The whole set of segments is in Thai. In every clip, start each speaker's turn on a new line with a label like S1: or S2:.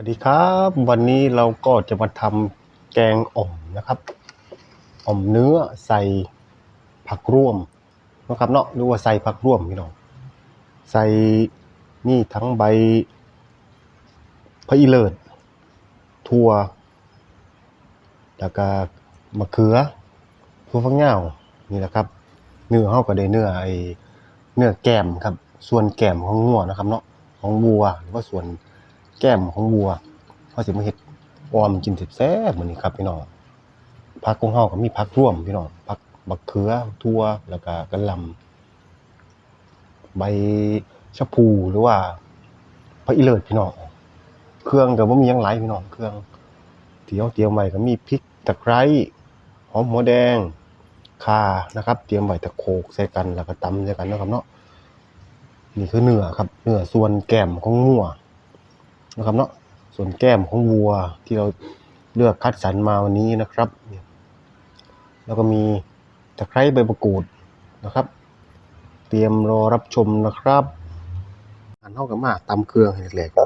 S1: วัสดีครับ วันนี้เราก็จะมาทำแกงอ่อมนะครับอ่อมเนื้อใส่ผักร่วมนะครับเนาะหรือว่าใส่ผักร่วมพี่น้องใส่นี่ทั้งใบพะอีเลิศถั่วแล้วก็มะเขือถั่วฝักยาวนี่แหละครับ เนื้อเฮาก็ได้เนื้อไอเนื้อแก้มครับ ส่วนแก้มของงัวนะครับเนาะของวัวหรือว่าส่วน แก้มของวัวเขาสิมาเฮ็ดออมกินแซ่บๆมื้อนี้ครับพี่น้องผักของเฮาก็มีผักร่วมพี่น้องผักบักเขือถั่วแล้วก็กระลำใบชะพูหรือว่าผักอีเลิศพี่น้องเครื่องก็บ่มียังหลายพี่น้องเครื่องที่เฮาเตียมไว้ก็มีพริกตะไคร้หอมหัวแดงข่านะครับ เตรียมไว้ตะโขกใส่กันแล้วก็ตำใส่กันนะครับเนาะนี่คือเนื้อครับเนื้อส่วนแก้มของงัว นะครับเนาะส่วนแก้มของวัวที่เราเลือกคัดสรรมาวันนี้นะครับ แล้วก็มีตะไคร้ใบมะกรูดนะครับ เตรียมรอรับชมนะครับอันเท่ากับมาตำเครื่องให้แหลกๆ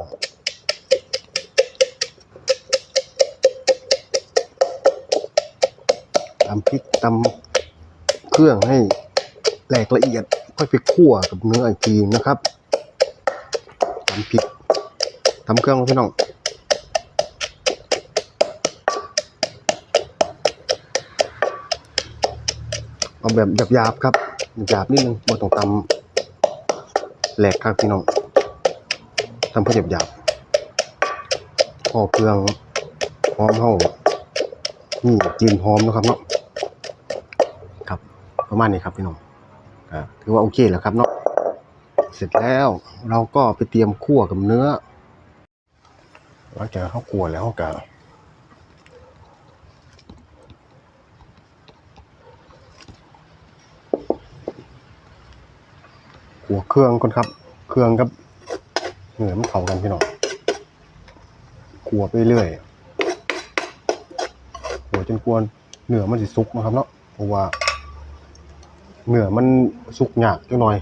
S1: ตำพริกตำเครื่องให้แหลกละเอียดค่อยไปคั่วกับเนื้ออีกทีนะครับตำพริก ทำเครื่องพี่น้องเอาแบบหยาบๆครับหยาบนิดนึงบ่ต้องตำแหลกครับพี่น้องทำเพื่อหยาบๆพอเครื่องหอมเฮานี่กลินหอมนะครับเนาะครับประมาณนี้ครับพี่น้องอ่าถือว่าโอเคแล้วครับเนาะเสร็จแล้วเราก็ไปเตรียมคั่วกับเนื้อ หลังจากเขากลัวแล้วเขาก็ขัวเครื่องก่อนครับ เครื่องกับเหนือมันเข้ากันพี่น้องขัวไปเรื่อยขัวจนกวนเหนือมันสิสุกนะครับเนาะเพราะว่าเหนือมันสุกหยากจังหน่อย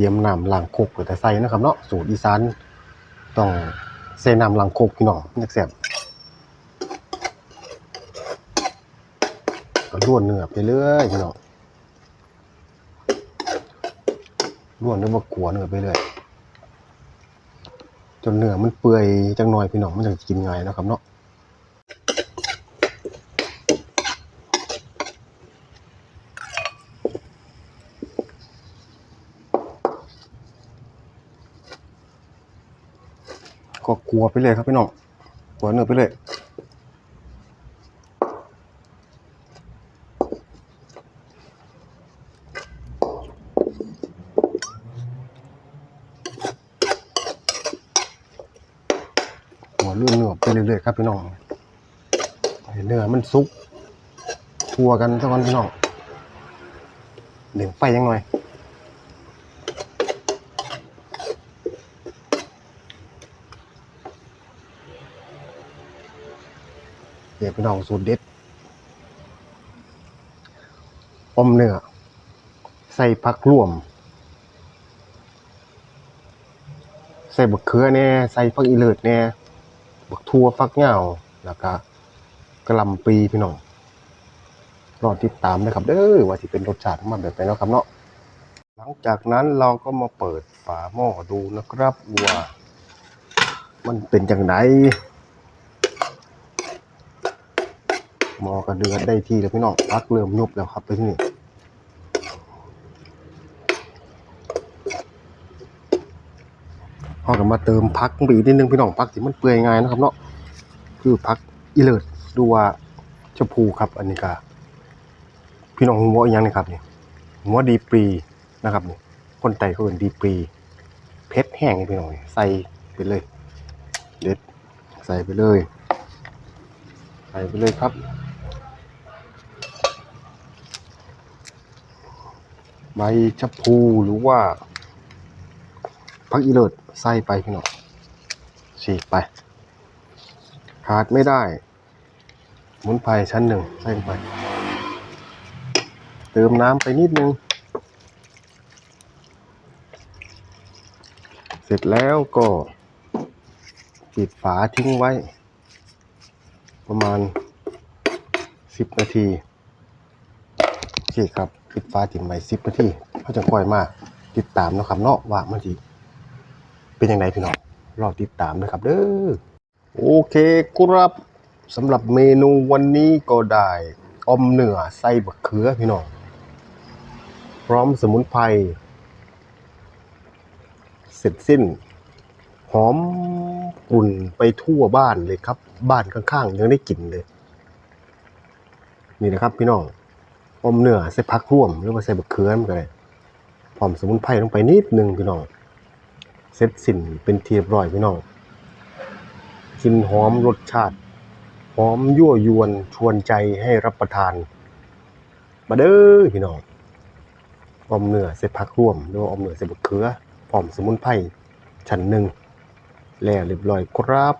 S1: รียมน้ำล้างโคกไว้แต่ใส่นะครับเนาะสูตรอีสานต้องใส่น้ำล้างโคกพี่น้องนักแซ่บก็ล้วนเนื้อไปเรื่อยพี่น้องล้วนด้วยบะกัวเนื้อไปเรื่อยจนเนื้อมันเปื่อยจังหน่อยพี่น้องมันจะกินง่ายนะครับเนาะ ก็กลัวไปเลยครับพี่น้องกลัวเนื้อไปเลยหัวเลื่อนเนื้อไปเรื่อยๆครับพี่น้องให้เนื้อมันสุกทัวกันสักวันพี่น้องเด่งไฟยังหน่อย เดี๋ยวพี่น้องสูตรเด็ดอมเนื้อใส่ผักร่วม ใส่บักเขือแหน่ใส่ผักอีเลิศแหน่บักทั่วฟักเหงาแล้วก็กระลำปีพี่น้องรอติดตามนะครับเด้อว่าสิเป็นรสชาติมันแบบไหนเนาะครับเนาะหลังจากนั้นเราก็มาเปิดฝาหม้อดูนะครับว่ามันเป็นจังได หมอกระเดือดได้ที่แล้วพี่น้องพักเริ่มยุบแล้วครับไปที่นี่พอกับมาเติมพักไปอีนิดนึงพี่น้องพักที่มันเปื่อยง่ายนะครับเนาะคือพักอีเลิศดูว่าชมพูครับอันนี้ก็พี่น้องหัวย่างนึงครับเนี่ยหัวดีปรีนะครับนี่คนไต่เขาเรียนดีปรีเพชรแห้งอีพี่น้องใส่ไปเลยเด็ดใส่ไปเลย ใส่ไปเลยครับ ใบชะพูหรือว่าพักอีเลิศใส่ไปพี่น้องฉีกไป ขาดไม่ได้สมุนไพรชั้นหนึ่งใส่ลงไป เติมน้ำไปนิดนึง เสร็จแล้วก็ปิดฝาทิ้งไว้ ประมาณ 10 นาทีโอเคครับ ปิดฝาทิ้งไว้10นาทีเขาจะค่อยมาติดตามนะครับเนาะว่ามันสิเป็นยังไงพี่น้องรอติดตามนะครับเด้อโอเคครับสำหรับเมนูวันนี้ก็ได้อมเนื้อใส่บะเขือพี่น้องพร้อมสมุนไพรเสร็จสิ้น หอมกลุ่นไปทั่วบ้านเลยครับ บ้านข้างๆ ยังได้กลิ่นเลย นี่นะครับพี่น้อง อมเนื้อใส่ผักร่วม หรือว่าใส่บะเขือมันก็ได้พร้อมสมุนไพรลงไปนิดนึงพี่น้องเสร็จสิ้นเป็นทีเรียบร้อยพี่น้องกลินหอมรสชาติ หอมยั่วยวนชวนใจให้รับประทาน มาเด้อพี่น้องออมเนื้อใส่ผักร่วมหรือว่าอมเนื้อใส่บะเขือพร้อมสมุนไพรชั้นหนึ่งแล้วเรียบร้อยครับ